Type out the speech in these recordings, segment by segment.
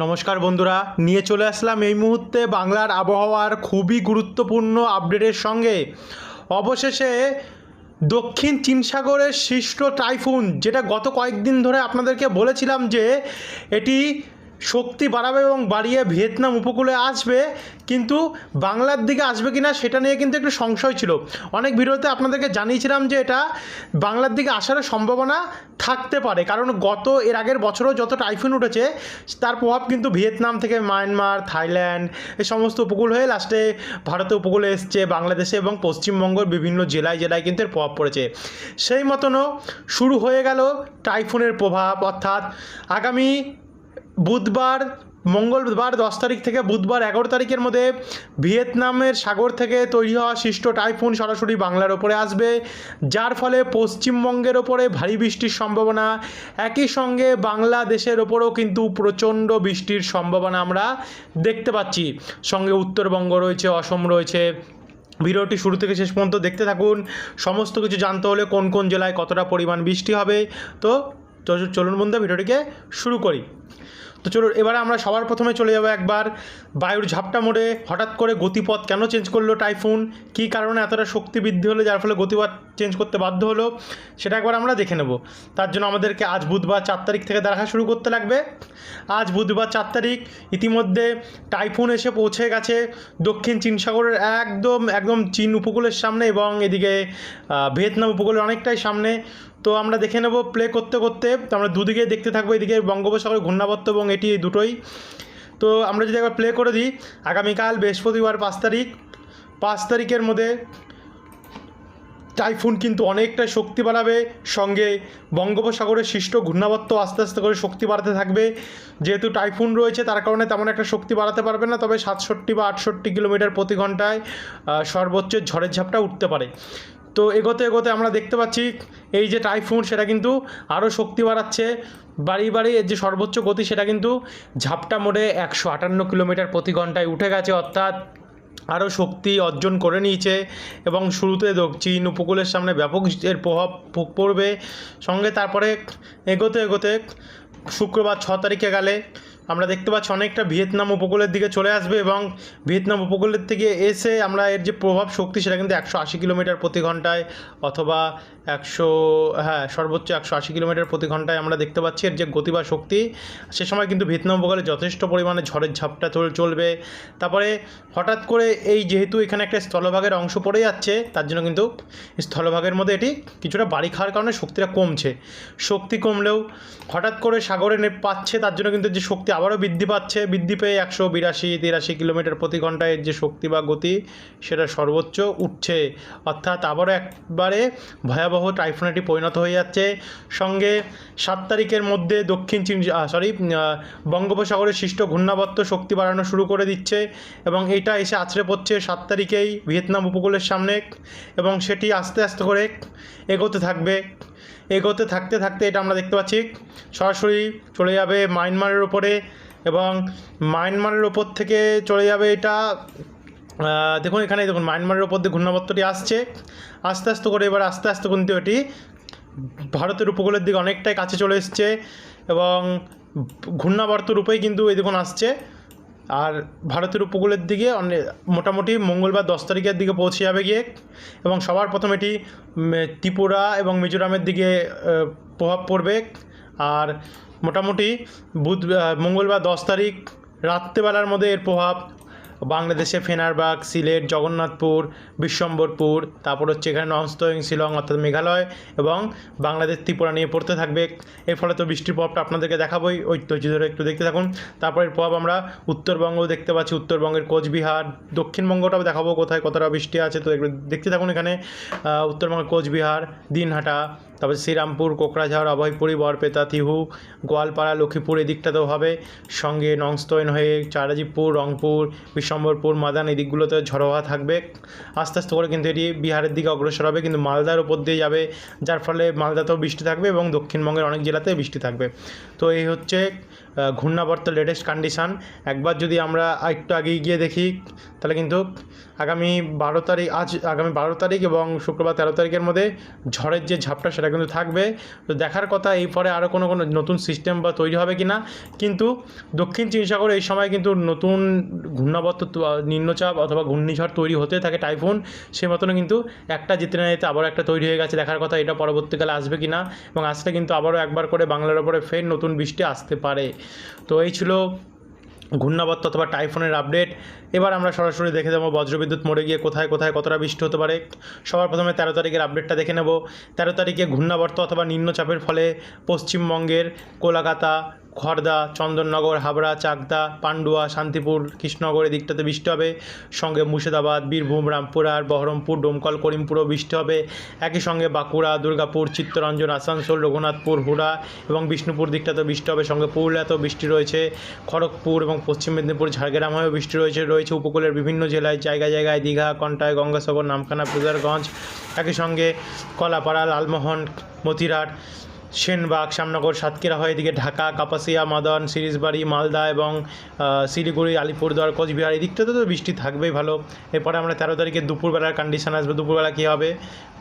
নমস্কার বন্ধুরা, নিয়ে চলে আসলাম এই মুহূর্তে বাংলার আবহাওয়ার খুবই গুরুত্বপূর্ণ আপডেটের সঙ্গে। অবশেষে দক্ষিণ চীন সাগরের সৃষ্ট টাইফুন, যেটা গত কয়েকদিন ধরে আপনাদেরকে বলেছিলাম যে এটি শক্তি বাড়াবে এবং বাড়িয়ে ভিয়েতনাম উপকূলে আসবে, কিন্তু বাংলার দিকে আসবে কিনা সেটা নিয়ে কিন্তু একটু সংশয় ছিল। অনেক ভিডিওতে আপনাদেরকে জানিয়েছিলাম যে এটা বাংলার দিকে আসার সম্ভাবনা থাকতে পারে, কারণ গত, এর আগের বছরও যত টাইফুন উঠেছে, তার প্রভাব কিন্তু ভিয়েতনাম থেকে মায়ানমার, থাইল্যান্ড এই সমস্ত উপকূল হয়ে লাস্টে ভারতে উপকূলে এসছে, বাংলাদেশে এবং পশ্চিমবঙ্গের বিভিন্ন জেলায় জেলায় কিন্তু এর প্রভাব পড়েছে। সেই মতনও শুরু হয়ে গেল টাইফুনের প্রভাব, অর্থাৎ আগামী বুধবার মঙ্গলবার দশ তারিখ থেকে বুধবার এগারো তারিখের মধ্যে ভিয়েতনামের সাগর থেকে তৈরি হওয়া সৃষ্ট টাইফুন সরাসরি বাংলার ওপরে আসবে, যার ফলে পশ্চিমবঙ্গের ওপরে ভারী বৃষ্টির সম্ভাবনা। একই সঙ্গে বাংলাদেশের ওপরও কিন্তু প্রচণ্ড বৃষ্টির সম্ভাবনা আমরা দেখতে পাচ্ছি। সঙ্গে উত্তরবঙ্গ রয়েছে, অসম রয়েছে। ভিডিওটি শুরু থেকে শেষ পর্যন্ত দেখতে থাকুন। সমস্ত কিছু জানতে হলে কোন কোন জেলায় কতটা পরিমাণ বৃষ্টি হবে। তো চলুন বন্ধু ভিডিওটিকে শুরু করি। তো চলো এবারে আমরা সবার প্রথমে চলে যাব একবার বায়ুর ঝাপটা মোড়ে। হঠাৎ করে গতিপথ কেন চেঞ্জ করল টাইফুন কী কারণে এতটা শক্তি বৃদ্ধি হলো, যার ফলে গতিপথ চেঞ্জ করতে বাধ্য হলো? সেটা একবার আমরা দেখে নেব। তার জন্য আমাদেরকে আজ বুধবার চার তারিখ থেকে দেখা শুরু করতে লাগবে। আজ বুধবার চার তারিখ, ইতিমধ্যে টাইফুন এসে পৌঁছে গেছে দক্ষিণ চীন সাগরের একদম একদম চীন উপকূলের সামনে এবং এদিকে ভিয়েতনাম উপকূলের অনেকটাই সামনে। তো আমরা দেখে নেব প্লে করতে করতে। তো আমরা দুদিকে দেখতে থাকব, এদিকে বঙ্গোপসাগর ঘূর্ণাবর্ত এবং এটি দুটোই। তো আমরা যদি একবার প্লে করে দিই, আগামীকাল বৃহস্পতিবার পাঁচ তারিখ। পাঁচ তারিখের মধ্যে টাইফুন কিন্তু অনেকটা শক্তি বাড়াবে, সঙ্গে বঙ্গোপসাগরের সৃষ্ট ঘূর্ণাবর্ত আস্তে আস্তে করে শক্তি বাড়াতে থাকবে। যেহেতু টাইফুন রয়েছে, তার কারণে তেমন একটা শক্তি বাড়াতে পারবে না, তবে সাতষট্টি বা আটষট্টি কিলোমিটার প্রতি ঘন্টায় সর্বোচ্চ ঝড়ের ঝাপটা উঠতে পারে। তো এগোতে এগোতে আমরা দেখতে পাচ্ছি এই যে টাইফুন, সেটা কিন্তু আরও শক্তি বাড়াচ্ছে। বাড়ি বাড়ি এর যে সর্বোচ্চ গতি, সেটা কিন্তু ঝাপটা মোড়ে একশো আটান্ন কিলোমিটার প্রতি ঘন্টায় উঠে গেছে, অর্থাৎ আরও শক্তি অর্জন করে নিয়েছে। এবং শুরুতে দ- চীন উপকূলের সামনে ব্যাপক এর প্রভাব পড়বে। সঙ্গে তারপরে এগোতে এগোতে শুক্রবার ছ তারিখে গেলে আমরা দেখতে পাচ্ছি অনেকটা ভিয়েতনাম উপকূলের দিকে চলে আসবে এবং ভিয়েতনাম উপকূলের থেকে এসে আমরা এর যে প্রভাব শক্তি সেটা কিন্তু একশো আশি কিলোমিটার প্রতি ঘন্টায় অথবা একশো হ্যাঁ সর্বোচ্চ একশো আশি কিলোমিটার প্রতি ঘন্টায় আমরা দেখতে পাচ্ছি এর যে গতি বা শক্তি। সে সময় কিন্তু ভিয়েতনাম উপকূলে যথেষ্ট পরিমাণে ঝড়ের ঝাপটা চল- চলবে। তারপরে হঠাৎ করে এই যেহেতু এখানে একটা স্থলভাগের অংশ পড়ে যাচ্ছে, তার জন্য কিন্তু স্থলভাগের মধ্যে এটি কিছুটা বাড়ি খাওয়ার কারণে শক্তিটা কমছে। শক্তি কমলেও হঠাৎ করে সাগরে পাচ্ছে, তার জন্য কিন্তু যে শক্তি আবারও বৃদ্ধি পাচ্ছে। বৃদ্ধি পেয়ে একশো বিরাশি, তিরাশি কিলোমিটার প্রতি ঘন্টায় যে শক্তি বা গতি, সেটা সর্বোচ্চ উঠছে। অর্থাৎ আবারও একবারে ভয়াবহ টাইফুনেটি পরিণত হয়ে যাচ্ছে। সঙ্গে সাত তারিখের মধ্যে দক্ষিণ চীন সরি বঙ্গোপসাগরের সৃষ্ট ঘূর্ণাবর্ত শক্তি বাড়ানো শুরু করে দিচ্ছে এবং এটা এসে আছড়ে পড়ছে সাত তারিখেই ভিয়েতনাম উপকূলের সামনে এবং সেটি আস্তে আস্তে করে এগোতে থাকবে। এগোতে থাকতে থাকতে এটা আমরা দেখতে পাচ্ছি। সরাসরি চলে যাবে মায়ানমারের ওপরে এবং মায়ানমারের ওপর থেকে চলে যাবে এটা দেখুন এখানে, দেখুন মায়ানমারের ওপর দিয়ে ঘূর্ণাবর্তটি আসছে। আস্তে আস্তে করে এবার আস্তে আস্তে কিন্তু এটি ভারতের উপকূলের দিকে অনেকটাই কাছে চলে এসছে এবং ঘূর্ণাবর্ত রূপেই কিন্তু এই দেখুন আসছে। আর ভারতের উপকূলের দিকে মোটামুটি মঙ্গলবার দশ তারিখের দিকে পৌঁছে যাবে গিয়ে এবং সবার প্রথম এটি ত্রিপুরা এবং মিজোরামের দিকে প্রভাব পড়বে। আর মোটামুটি বুধ মঙ্গলবার দশ তারিখ রাত্রেবেলার মধ্যে এর প্রভাব বাংলাদেশে ফেনারবাগ, সিলেট, জগন্নাথপুর, বিশ্বম্বরপুর, তারপর হচ্ছে এখানে ননস্তয়িং শিলং অর্থাৎ মেঘালয় এবং বাংলাদেশ ত্রিপুরা নিয়ে পড়তে থাকবে। এর ফলে তো বৃষ্টির প্রভাবটা আপনাদেরকে দেখাবোই। ধৈর্য ধরে একটু দেখতে থাকুন। তারপরের প্রভাব আমরা উত্তরবঙ্গও দেখতে পাচ্ছি। উত্তরবঙ্গের কোচবিহার, দক্ষিণবঙ্গটাও দেখাবো কোথায় কতটা বৃষ্টি আছে। তো এগুলো দেখতে থাকুন এখানে। উত্তরবঙ্গের কোচবিহার, দিনহাটা, তারপর শ্রীরামপুর কোকরাঝাড় অভয়পুরি বরপেতা তিহু, গোয়ালপাড়া, লক্ষ্মীপুর এদিকটাতেও হবে। সঙ্গে নংস্তৈন হয়ে চারাজিপুর রংপুর বিশ্বম্বরপুর মাদান এই দিকগুলোতে ঝড়ো হওয়া থাকবে। আস্তে আস্তে করে কিন্তু এটি বিহারের দিকে অগ্রসর হবে, কিন্তু মালদার উপর দিয়ে যাবে, যার ফলে মালদাতেও বৃষ্টি থাকবে এবং দক্ষিণবঙ্গের অনেক জেলাতে বৃষ্টি থাকবে। তো এই হচ্ছে ঘূর্ণাবর্ত লেটেস্ট কন্ডিশান একবার যদি আমরা একটু আগে গিয়ে দেখি, তাহলে কিন্তু আগামী বারো তারিখ, আজ আগামী বারো তারিখ এবং শুক্রবার তেরো তারিখের মধ্যে ঝড়ের যে ঝাপটা, সেটা কিন্তু থাকবে। তো দেখার কথা, এই পরে আরও কোনো কোনো নতুন সিস্টেম বা তৈরি হবে কি না কিন্তু দক্ষিণ চীন সাগর এই সময় কিন্তু নতুন ঘূর্ণাবর্ত নিম্নচাপ অথবা ঘূর্ণিঝড় তৈরি হতে থাকে টাইফুন সে মতন কিন্তু একটা যেতে না যেতে আবারও একটা তৈরি হয়ে গেছে। দেখার কথা, এটা পরবর্তীকালে আসবে কি না এবং আসলে কিন্তু আবারও একবার করে বাংলার ওপরে ফের নতুন বৃষ্টি আসতে পারে। তো এই ছিল ঘূর্ণাবর্ত অথবা টাইফুনের আপডেট। এবার আমরা সরাসরি দেখে যাব বজ্রবিদ্যুৎ মোড়ে গিয়ে কোথায় কোথায় কতটা বৃষ্টি হতে পারে। সবার প্রথমে তেরো তারিখের আপডেটটা দেখে নেব। তেরো তারিখে ঘূর্ণাবর্ত অথবা নিম্নচাপের ফলে পশ্চিমবঙ্গের কলকাতা খড়দা চন্দননগর, হাবড়া, চাকদা, পান্ডুয়া, শান্তিপুর, কৃষ্ণনগর দিকটাতে বৃষ্টি হবে। সঙ্গে মুর্শিদাবাদ, বীরভূম, রামপুরহাট, বহরমপুর, ডোমকল, করিমপুরও বৃষ্টি হবে। একই সঙ্গে বাঁকুড়া, দুর্গাপুর, চিত্তরঞ্জন, আসানসোল, রঘুনাথপুর, হুড়া এবং বিষ্ণুপুর দিকটাতেও বৃষ্টি হবে। সঙ্গে পুরুলিয়াতেও বৃষ্টি রয়েছে। খড়গপুর এবং পশ্চিম মেদিনীপুর, ঝাড়গ্রাম হয়েও বৃষ্টি রয়েছে রয়েছে উপকূলের বিভিন্ন জেলায়, জায়গায় জায়গায় দীঘা, কন্টায়, গঙ্গাসাগর, নামখানা, পুজারগঞ্জ। একই সঙ্গে কলাপাড়া, লালমোহন, মতিরাট সেনবাগ, শ্যামনগর, সাতক্ষীরা হয়ে, এদিকে ঢাকা, কাপাসিয়া, মাদন, সিরিজবাড়ি, মালদা এবং শিলিগুড়ি, আলিপুরদুয়ার, কোচবিহার এই দিকটাতে তো বৃষ্টি থাকবেই ভালো। এরপরে আমরা তেরো তারিখে দুপুরবেলার কন্ডিশন আসবে। দুপুরবেলা কী হবে?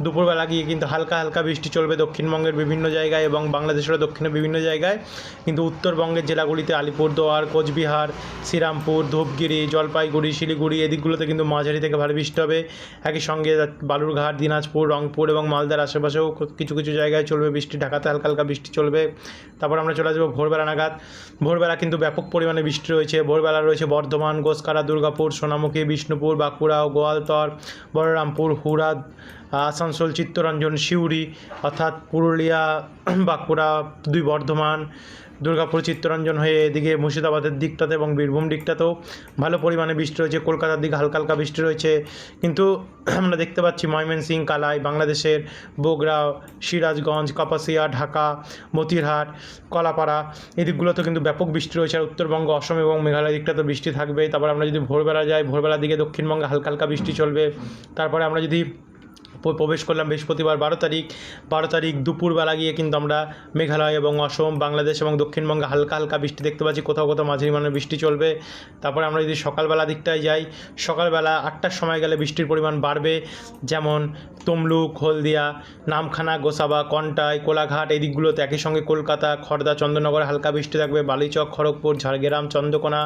দুপুরবেলা গিয়ে কিন্তু হালকা হালকা বৃষ্টি চলবে দক্ষিণবঙ্গের বিভিন্ন জায়গায় এবং বাংলাদেশেরও দক্ষিণের বিভিন্ন জায়গায়। কিন্তু উত্তরবঙ্গের জেলাগুলিতে আলিপুরদুয়ার, কোচবিহার, শ্রীরামপুর, ধূপগিরি, জলপাইগুড়ি, শিলিগুড়ি, এদিকগুলোতে কিন্তু মাঝারি থেকে ভালো বৃষ্টি হবে। একই সঙ্গে বালুরঘাট, দিনাজপুর, রংপুর এবং মালদার আশেপাশেও কিছু কিছু জায়গায় চলবে বৃষ্টি। ঢাকাতে হালকা হালকা হালকা বৃষ্টি চলবে। তারপর আমরা চলে আসব ভোরবেলা নাগাদ। ভোরবেলা কিন্তু ব্যাপক পরিমাণে বৃষ্টি রয়েছে। ভোরবেলা রয়েছে বর্ধমান গোসকারা দুর্গাপুর, সোনামুখী, বিষ্ণুপুর বাঁকুড়া গোয়ালতর, বলরামপুর হুরাদ আসানসোল, চিত্তরঞ্জন, সিউড়ি, অর্থাৎ পুরুলিয়া, বাঁকুড়া, দুই বর্ধমান দুর্গাপুর চিত্তরঞ্জন হয়ে এদিকে মুর্শিদাবাদের দিকটাতে এবং বীরভূম দিকটাতেও ভালো পরিমাণে বৃষ্টি রয়েছে। কলকাতার দিকে হালকা হালকা বৃষ্টি রয়েছে। কিন্তু আমরা দেখতে পাচ্ছি ময়মনসিং কালাই, বাংলাদেশের বগুড়া, সিরাজগঞ্জ, কাপাসিয়া, ঢাকা, মতিরহাট, কলাপাড়া এই দিকগুলোতে কিন্তু ব্যাপক বৃষ্টি রয়েছে। আর উত্তরবঙ্গ, অসম এবং মেঘালয় দিকটাতে বৃষ্টি থাকবে। তারপর আমরা যদি ভোরবেলা যাই ভোরবেলার দিকে দক্ষিণবঙ্গে হালকা হালকা বৃষ্টি চলবে। তারপরে আমরা যদি প্রবেশ করলাম বৃহস্পতিবার বারো তারিখ। বারো তারিখ দুপুরবেলা গিয়ে কিন্তু আমরা মেঘালয় এবং অসম, বাংলাদেশ এবং দক্ষিণবঙ্গে হালকা হালকা বৃষ্টি দেখতে পাচ্ছি। কোথাও কোথাও মাঝারি মানের বৃষ্টি চলবে। তারপরে আমরা যদি সকালবেলা দিকটায় যাই, সকালবেলা আটটার সময় গেলে বৃষ্টির পরিমাণ বাড়বে। যেমন তমলুক, হলদিয়া, নামখানা, গোসাবা, কন্টাই, কোলাঘাট এই দিকগুলোতে একই সঙ্গে কলকাতা খড়দা চন্দননগরে হালকা বৃষ্টি থাকবে। বালিচক, খড়গপুর, ঝাড়গ্রাম, চন্দ্রকোনা,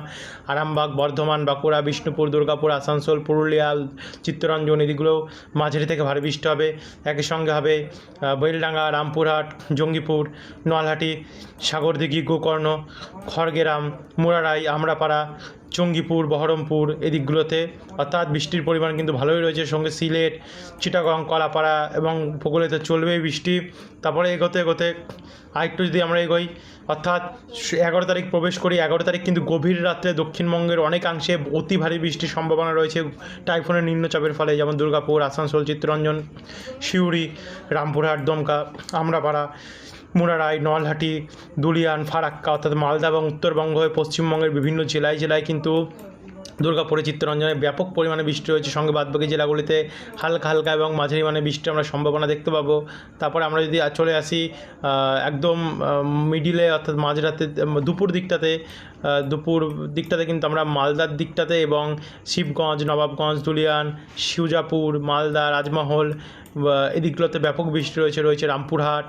আরামবাগ, বর্ধমান, বাঁকুড়া, বিষ্ণুপুর, দুর্গাপুর, আসানসোল, পুরুলিয়া, চিত্তরঞ্জন এদিকগুলো মাঝারি থেকে বৃষ্টি হবে একই সঙ্গে হবে বেলডাঙ্গা রামপুরহাট জঙ্গিপুর নলহাটি সাগরদিঘি গোকর্ণ খড়গেরাম মুরারাই আমরাপাড়া জঙ্গিপুর বহরমপুর এদিকগুলোতে। অর্থাৎ বৃষ্টির পরিমাণ কিন্তু ভালোই রয়েছে। সঙ্গে সিলেট, চিটাগং, কলাপাড়া এবং উপকূলেতে চলবেই বৃষ্টি। তারপরে এগোতে এগোতে আরেকটু যদি আমরা এগোই, অর্থাৎ এগারো তারিখ প্রবেশ করি, এগারো তারিখ কিন্তু গভীর রাত্রে দক্ষিণবঙ্গের অনেকাংশে অতি ভারী বৃষ্টির সম্ভাবনা রয়েছে। টাইফুনের নিম্নচাপের ফলে যেমন দুর্গাপুর, আসানসোল, চিত্তরঞ্জন, সিউড়ি, রামপুরহাট, দমকা, আমরাপাড়া মুরারাই নলহাটি, দুলিয়ান, ফারাক্কা, অর্থাৎ মালদা এবং উত্তরবঙ্গ হয়ে পশ্চিমবঙ্গের বিভিন্ন জেলায় জেলায় কিন্তু দুর্গাপুরে চিত্তরঞ্জনে ব্যাপক পরিমাণে বৃষ্টি রয়েছে সঙ্গে বাদবাকি জেলাগুলিতে হালকা হালকা এবং মাঝারি মানে বৃষ্টি আমরা সম্ভাবনা দেখতে পাবো। তারপরে আমরা যদি চলে আসি একদম মিডিলে অর্থাৎ মাঝরাতে, দুপুর দিকটাতে দুপুর দিকটাতে কিন্তু আমরা মালদার দিকটাতে এবং শিবগঞ্জ, নবাবগঞ্জ, দুলিয়ান, শিউজাপুর, মালদা, রাজমহল এদিকগুলোতে ব্যাপক বৃষ্টি রয়েছে রয়েছে রামপুরহাট,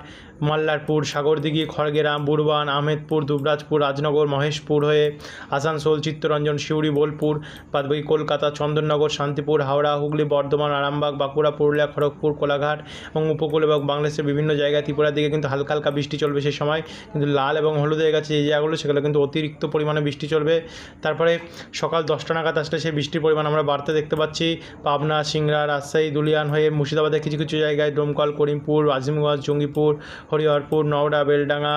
মাল্লারপুর, সাগরদিঘি, খড়গেরাম বুরবান আহমেদপুর, দুবরাজপুর, রাজনগর, মহেশপুর হয়ে আসানসোল, চিত্তরঞ্জন, সিউড়ি, বোলপুর, বাদবাকি কলকাতা, চন্দননগর, শান্তিপুর, হাওড়া, হুগলি, বর্ধমান, আরামবাগ, বাঁকুড়া, পুরুলিয়া, খড়গপুর, কোলাঘাট এবং উপকূল এবং বাংলাদেশের বিভিন্ন জায়গায় ত্রিপুরার দিকে কিন্তু হালকা হালকা বৃষ্টি চলবে সেই সময়। কিন্তু লাল এবং হলুদ হয়ে গেছে যে জায়গাগুলো, সেগুলো কিন্তু অতিরিক্ত পরিমাণে বৃষ্টি চলবে। তারপরে সকাল দশটা নাগাদ আসলে সেই বৃষ্টির পরিমাণ আমরা বাড়তে দেখতে পাচ্ছি। পাবনা, সিংড়া, রাজশাহী, দুলিয়ান হয়ে মুর্শিদাবাদের কিছু কিছু কিছু জায়গায় ডোমকল, করিমপুর, আজিমগঞ্জ, জঙ্গিপুর, হরিহরপুর, নওড়া, বেলডাঙ্গা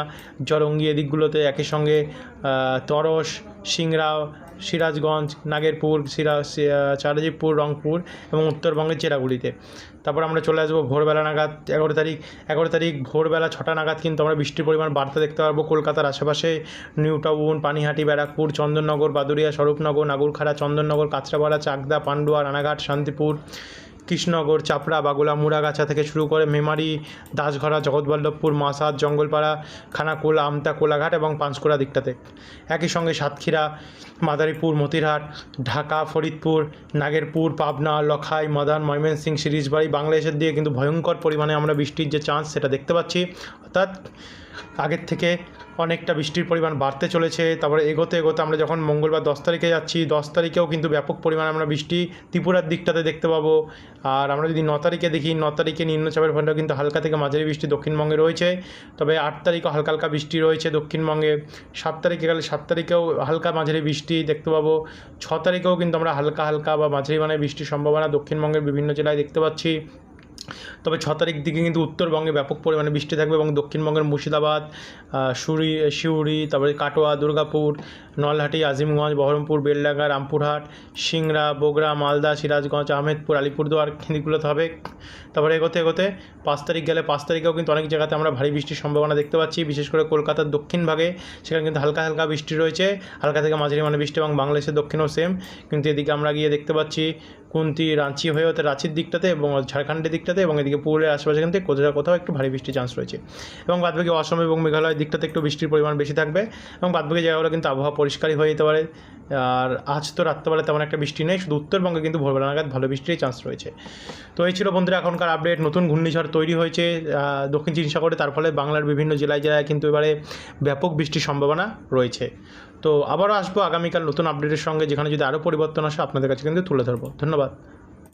জরঙ্গি এদিকগুলোতে একই সঙ্গে তরস সিংড়া সিরাজগঞ্জ, নাগেরপুর, সিরা চারজিবপুর রংপুর এবং উত্তরবঙ্গের জেলাগুলিতে তারপর আমরা চলে আসব ভোরবেলা নাগাদ, এগারো তারিখ এগারো তারিখ ভোরবেলা ছটা নাগাদ কিন্তু আমরা বৃষ্টির পরিমাণ বাড়তে দেখতে পারব কলকাতার আশেপাশে। New town, Panihati, Barrackpore, Chandannagar Baduria Swarupnagar, Nagurkhara, Chandannagar, Kanchrapara, Chakdah, Pandua, Ranaghat, Shantipur. কৃষ্ণনগর, চাপড়া, বাগুলা, মুড়াগাছা থেকে শুরু করে মেমারি, দাসঘরা, জগৎবল্লভপুর, মাসাদ, জঙ্গলপাড়া, খানাকুল, আমতা, কোলাঘাট এবং পাঁশকুড়া দিকটাতে। একই সঙ্গে সাতক্ষীরা, মাদারীপুর, মতিরহাট, ঢাকা, ফরিদপুর, নাগেরপুর, পাবনা, লখাই, মদান, ময়মনসিংহ, সিরিজবাড়ি, বাংলাদেশের দিয়ে কিন্তু ভয়ঙ্কর পরিমাণে আমরা বৃষ্টির যে চান্স সেটা দেখতে পাচ্ছি। অর্থাৎ আগের থেকে অনেকটা বৃষ্টির পরিমাণ বাড়তে চলেছে। তারপরে এগোতে এগোতে আমরা যখন মঙ্গলবার দশ তারিখে যাচ্ছি, দশ তারিখেও কিন্তু ব্যাপক পরিমাণে আমরা বৃষ্টি ত্রিপুরার দিকটাতে দেখতে পাবো। আর আমরা যদি ন তারিখে দেখি, ন তারিখে নিম্নচাপের ফোনটা কিন্তু হালকা থেকে মাঝারি বৃষ্টি দক্ষিণবঙ্গে রয়েছে। তবে আট তারিখও হালকা হালকা বৃষ্টি রয়েছে দক্ষিণবঙ্গে। সাত তারিখে গেলে সাত তারিখেও হালকা মাঝারি বৃষ্টি দেখতে পাবো। ছ তারিখেও কিন্তু আমরা হালকা হালকা বা মাঝারি মানে বৃষ্টির সম্ভাবনা দক্ষিণবঙ্গের বিভিন্ন জেলায় দেখতে পাচ্ছি। তবে ছ তারিখ দিকে কিন্তু উত্তরবঙ্গে ব্যাপক পরিমাণে বৃষ্টি থাকবে এবং দক্ষিণবঙ্গের মুর্শিদাবাদ সুরি সিউড়ি তারপরে কাটোয়া, দুর্গাপুর, নলহাটি, আজিমগঞ্জ, বহরমপুর, বেলডাঙ্গা, রামপুরহাট, সিংড়া বগুড়া মালদা, সিরাজগঞ্জ, আহমেদপুর, আলিপুরদুয়ার খেদিগুলোতে হবে তারপরে এগোতে এগোতে পাঁচ তারিখ গেলে পাঁচ তারিখেও কিন্তু অনেক জায়গাতে আমরা ভারী বৃষ্টির সম্ভাবনা দেখতে পাচ্ছি। বিশেষ করে কলকাতার দক্ষিণ ভাগে সেখানে কিন্তু হালকা হালকা বৃষ্টি রয়েছে। হালকা থেকে মাঝারি মানে বৃষ্টি এবং বাংলাদেশের দক্ষিণেও সেম কিন্তু এদিকে আমরা গিয়ে দেখতে পাচ্ছি কুন্তি, রাঁচি হয়ে হতে রাঁচির দিকটাতে এবং ঝাড়খণ্ডের দিকটাতে এবং পুরুলিয়ার আশেপাশে কিন্তু কোথাও কোথাও একটু ভারী বৃষ্টির চান্স রয়েছে। এবং বাদবাকি অসম এবং মেঘালয়ের দিকটাতে একটু বৃষ্টির পরিমাণ বেশি থাকবে এবং বাদবাকি জায়গাগুলো কিন্তু আবহাওয়া পরিষ্কারই হয়ে যেতে পারে। আর আজ তো রাত্রেবেলা তেমন একটা বৃষ্টি নেই, শুধু উত্তরবঙ্গে কিন্তু ভোরবেলা নাগাদ ভালো বৃষ্টির চান্স রয়েছে। তো এই ছিল বন্ধুরা এখনকার আপডেট নতুন ঘূর্ণিঝড় তৈরি হয়েছে দক্ষিণ চীন সাগরে তার ফলে বাংলার বিভিন্ন জেলায় জেলায় কিন্তু এবারে ব্যাপক বৃষ্টির সম্ভাবনা রয়েছে। তো আবারও আসব আগামীকাল নতুন আপডেটের সঙ্গে, যেখানে যদি আরও পরিবর্তন আসে, আপনাদের কাছে কিন্তু তুলে ধরবো। ধন্যবাদ।